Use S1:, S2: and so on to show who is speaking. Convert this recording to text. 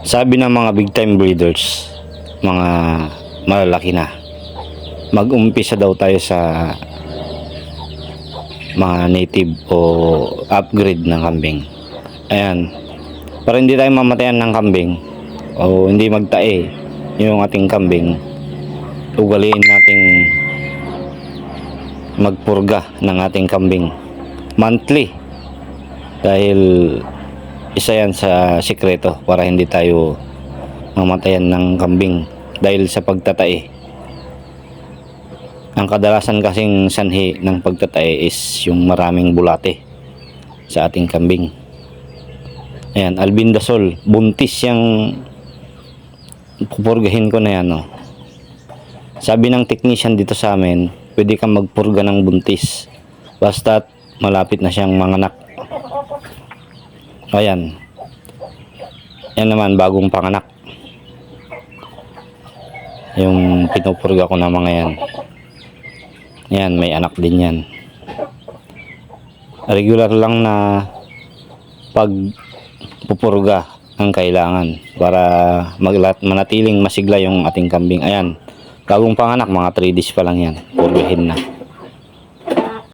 S1: Sabi ng mga big time breeders, mga malalaki na, mag-umpisa daw tayo sa mga native o upgrade ng kambing. Ayan. Para hindi tayo mamatayan ng kambing o hindi magtae yung ating kambing, ugaliin nating magpurga ng ating kambing monthly dahil isa yan sa sikreto para hindi tayo mamatayan ng kambing dahil sa pagtatae. Ang kadalasan kasing sanhi ng pagtatae is yung maraming bulate sa ating kambing. Ayan albindasol. Buntis yung pupurgahin ko na yan oh. sabi ng technician dito sa amin pwede kang magpurga ng buntis. Basta malapit na siyang manganak ayan. Yan naman bagong panganak. Yung pinupurga ko na mga yan. Yan may anak din yan. Regular lang na pag pupurga ang kailangan para maglat manatiling masigla yung ating kambing. Ayan. Bagong panganak mga 3 days pa lang yan. Purgahin na